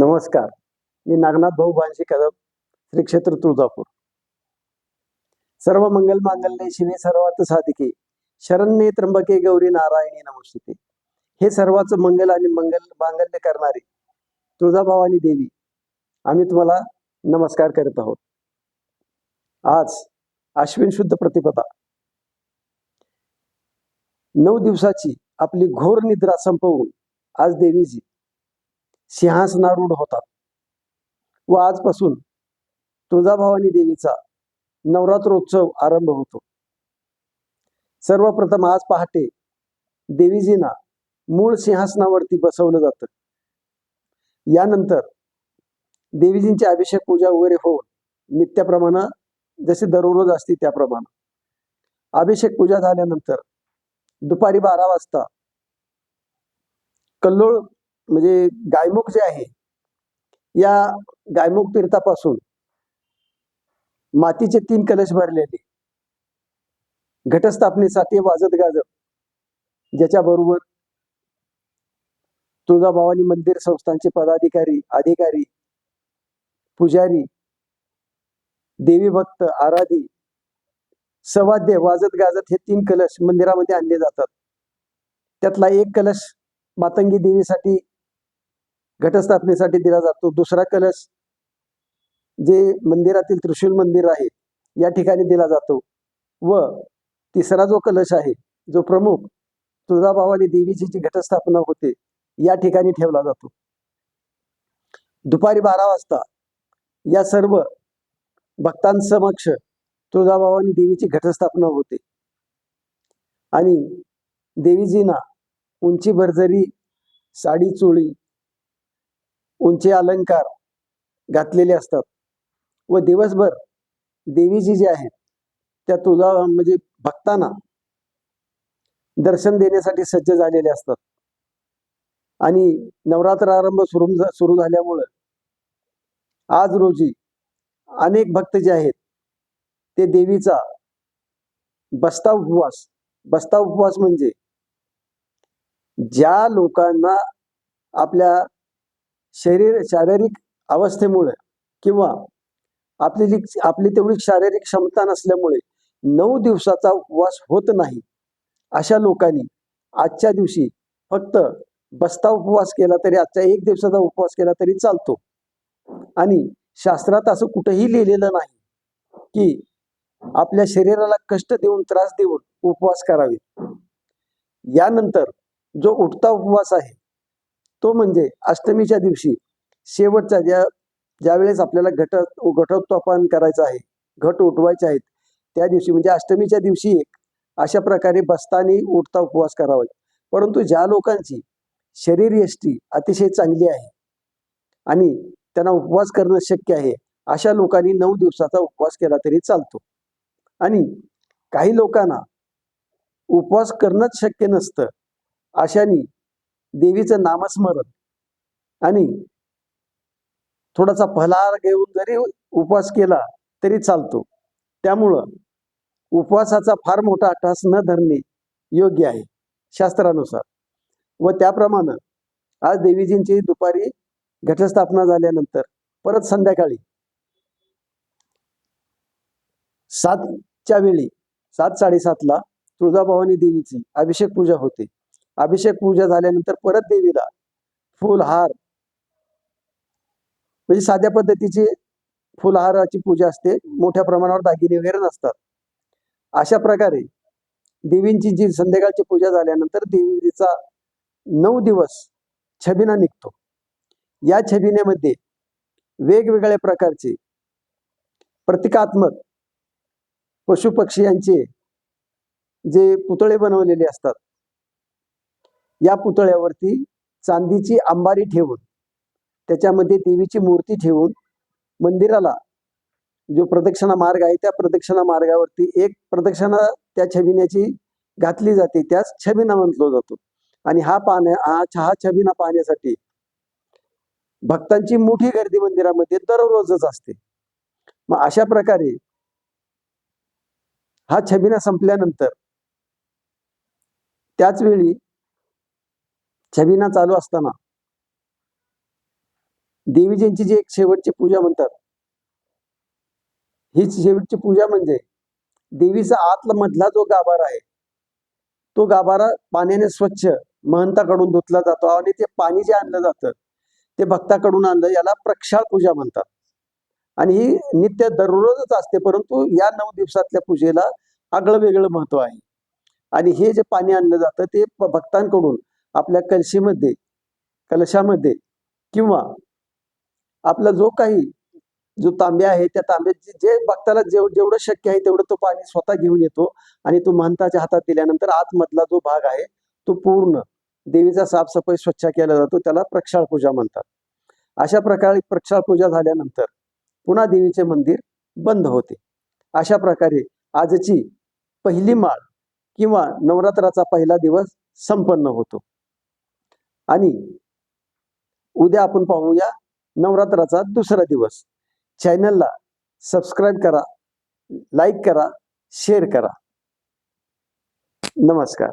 नमस्कार. मी नागनाथ भाऊ बांशी कदम श्री क्षेत्र तुळजापूर. सर्व मंगल मांगल्ये शिवे सर्वात साधिके. शरण्ये त्र्यंबके गौरी नारायणी नमस्ते हे सर्वाच मंगल आणि मंगल मांगल्य करणारे तुळजाभवानी देवी आम्ही तुम्हाला नमस्कार करत आहोत. आज अश्विन शुद्ध प्रतिपदा. नऊ दिवसाची आपली घोर निद्रा संपवून आज देवीजी सिंहासनारूढ होतात. व आजपासून तुळजाभवानी देवीचा नवरात्रोत्सव आरंभ होतो. सर्वप्रथम आज पहाटे देवीजींना मूळ सिंहासनावरती बसवलं जातं. यानंतर देवीजींची अभिषेक पूजा वगैरे होऊन नित्याप्रमाणे जसे दररोज असते त्याप्रमाणे. अभिषेक पूजा झाल्यानंतर दुपारी बारा वाजता कल्लोळ म्हणजे गायमुख जे आहे या गायमुख तीर्थापासून मातीचे तीन कलश भरलेले. घटस्थापनेसाठी वाजत गाजत ज्याच्याबरोबर तुळजाभवानी मंदिर संस्थांचे पदाधिकारी अधिकारी पुजारी देवी भक्त आराधी सवाद्य वाजत गाजत हे तीन कलश मंदिरामध्ये आणले जातात. त्यातला एक कलश मातंगी देवीसाठी घटस्थापनेसाठी दिला जातो. दुसरा कलश जे मंदिरातील त्रिशूल मंदिर आहे या ठिकाणी दिला जातो. व तिसरा जो कलश आहे जो प्रमुख तुळजाभवानी देवीची जी घटस्थापना होते या ठिकाणी ठेवला जातो. दुपारी बारा वाजता या सर्व भक्तांसमक्ष तुळजाभवानी देवीची घटस्थापना होते. आणि देवीजींना उंची भरजरी साडी चोळी उंचे अलंकार घातलेले असतात. व दिवसभर देवीजी जे आहेत त्या तुळजा म्हणजे भक्तांना दर्शन देण्यासाठी सज्ज झालेले असतात. आणि नवरात्र आरंभ सुरू सुरू झाल्यामुळं आज रोजी अनेक भक्त जे आहेत ते देवीचा बस्ता उपवास बस्ता उपवास म्हणजे ज्या लोकांना आपल्या शरीर शारीरिक अवस्थेमुळे किंवा आपली जी- आपली तेवढी शारीरिक क्षमता नसल्यामुळे नऊ दिवसाचा उपवास होत नाही अशा लोकांनी आजच्या दिवशी फक्त बस्ता उपवास केला तरी आजच्या एक दिवसाचा उपवास केला तरी चालतो. आणि शास्त्रात असं कुठेही लिहिलेलं नाही की आपल्या शरीराला कष्ट देऊन त्रास देऊन उपवास करावे. यानंतर जो उठता उपवास आहे तो म्हणजे अष्टमीच्या दिवशी शेवटचा ज्या ज्यावेळेस आपल्याला घट घटोत्थापन करायचं आहे घट उठवायचे आहेत त्या दिवशी म्हणजे अष्टमीच्या दिवशी एक अशा प्रकारे बसतानी उठता उपवास करावा. परंतु ज्या लोकांची शरीर यष्टी अतिशय चांगली आहे आणि त्यांना उपवास करणं शक्य आहे अशा लोकांनी नऊ दिवसाचा उपवास केला तरी चालतो. आणि काही लोकांना उपवास करणंच शक्य नसतं अशानी देवीचं नामस्मरण. आणि थोडासा फलाहार घेऊन जरी उपवास केला तरी चालतो. त्यामुळं उपवासाचा फार मोठा अटास न धरणे योग्य आहे शास्त्रानुसार. व त्याप्रमाणे आज देवीजींची दुपारी घटस्थापना झाल्यानंतर परत संध्याकाळी सातच्या वेळी सात साडेसातला तुळजाभवानी देवीची अभिषेक पूजा होते. अभिषेक पूजा झाल्यानंतर परत देवीला फुल हार म्हणजे साध्या पद्धतीची फुलहाराची पूजा असते. मोठ्या प्रमाणावर दागिने वगैरे नसतात. अशा प्रकारे देवींची जी संध्याकाळची पूजा झाल्यानंतर देवीचा नऊ दिवस छबिना निघतो. या छबिन्यामध्ये वेगवेगळ्या प्रकारचे प्रतिकात्मक पशुपक्षी यांचे जे पुतळे बनवलेले असतात. या पुतळ्यावरती चांदीची अंबारी ठेवून त्याच्यामध्ये देवीची मूर्ती ठेवून मंदिराला जो प्रदक्षिणा मार्ग आहे त्या प्रदक्षिणा मार्गावरती एक प्रदक्षिणा त्या छबिन्याची घातली जाते त्याच छबिना म्हटलो जातो. आणि हा पाहण्या हा हा छबिना पाहण्यासाठी भक्तांची मोठी गर्दी मंदिरामध्ये दररोजच असते. मग अशा प्रकारे हा छबिना संपल्यानंतर त्याच वेळी छबिना चालू असताना. देवीजींची जी एक शेवटची पूजा म्हणतात. ही शेवटची पूजा म्हणजे देवीचा आतला मधला जो गाभारा आहे तो गाभारा पाण्याने स्वच्छ महंताकडून धुतला जातो आणि ते पाणी जे आणलं जातं ते भक्ताकडून आणलं याला प्रक्षाळ पूजा म्हणतात. आणि ही नित्य दररोजच असते परंतु या नऊ दिवसातल्या पूजेला आगळं वेगळं महत्त्व आहे. आणि हे जे पाणी आणलं जातं ते भक्तांकडून आपल्या कलशीमध्ये कलशामध्ये किंवा आपला जो काही जो तांब्या आहे त्या तांब्याची जे- जे भक्ताला जेव जेवढं शक्य आहे तेवढं तो पाणी स्वतः घेऊन येतो आणि तो महंताच्या हातात दिल्यानंतर आतमधला जो भाग आहे तो पूर्ण देवीचा साफसफाई स्वच्छ केला जातो त्याला प्रक्षाळ पूजा म्हणतात. अशा प्रकारे प्रक्षाळ पूजा झाल्यानंतर पुन्हा देवीचे मंदिर बंद होते. अशा प्रकारे आजची पहिली माळ किंवा नवरात्राचा पहिला दिवस संपन्न होतो. आणि उद्या आपण पाहूया नवरात्राचा दुसरा दिवस. चॅनलला सबस्क्राईब करा लाईक करा शेअर करा. नमस्कार.